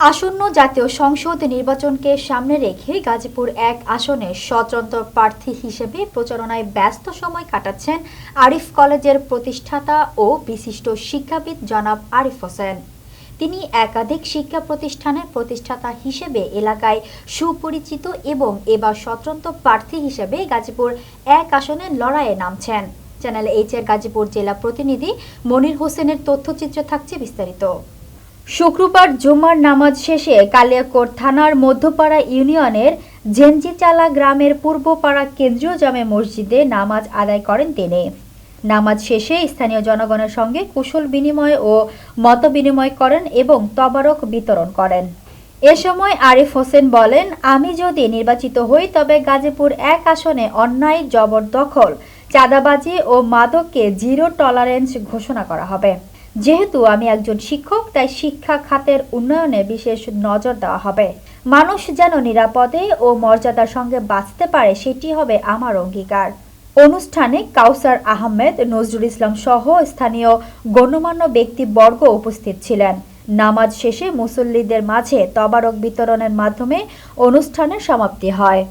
আসন্ন জাতীয় সংসদ নির্বাচনকে সামনে রেখে গাজীপুর এক আসনে স্বতন্ত্র প্রার্থী হিসেবে প্রচারণায় ব্যস্ত সময় কাটাচ্ছেন আরিফ কলেজের প্রতিষ্ঠাতা ও বিশিষ্ট শিক্ষাবিদ জনাব আরিফ হোসেন। তিনি একাধিক শিক্ষা প্রতিষ্ঠানের প্রতিষ্ঠাতা হিসেবে এলাকায় সুপরিচিত এবং এবার স্বতন্ত্র প্রার্থী হিসেবে গাজীপুর এক আসনে লড়াইয়ে নামছেন। চ্যানেল এইচ এর গাজীপুর জেলা প্রতিনিধি মনির হোসেনের তথ্যচিত্র থাকছে বিস্তারিত। শুক্রবার জুমার নামাজ শেষে কালিয়াকোট থানার মধ্যপাড়া ইউনিয়নের জেনজিচালা গ্রামের পূর্বপাড়া কেন্দ্রীয় জামে মসজিদে নামাজ আদায় করেন তিনি। নামাজ শেষে স্থানীয় জনগণের সঙ্গে কুশল বিনিময় ও মত বিনিময় করেন এবং তবারক বিতরণ করেন। এ সময় আরিফ হোসেন বলেন, আমি যদি নির্বাচিত হই, তবে গাজীপুর এক আসনে অন্যায়, জবরদখল, চাঁদাবাজি ও মাদককে জিরো টলারেন্স ঘোষণা করা হবে। যেহেতু আমি একজন শিক্ষক, তাই শিক্ষা খাতের উন্নয়নে বিশেষ নজর দেওয়া হবে। মানুষ যেন নিরাপদে ও মর্যাদার সঙ্গে বাঁচতে পারে, সেটি হবে আমার অঙ্গীকার। অনুষ্ঠানে কাউসার আহমেদ, নজরুল ইসলাম সহ স্থানীয় গণ্যমান্য ব্যক্তিবর্গ উপস্থিত ছিলেন। নামাজ শেষে মুসল্লিদের মাঝে তবারক বিতরণের মাধ্যমে অনুষ্ঠানের সমাপ্তি হয়।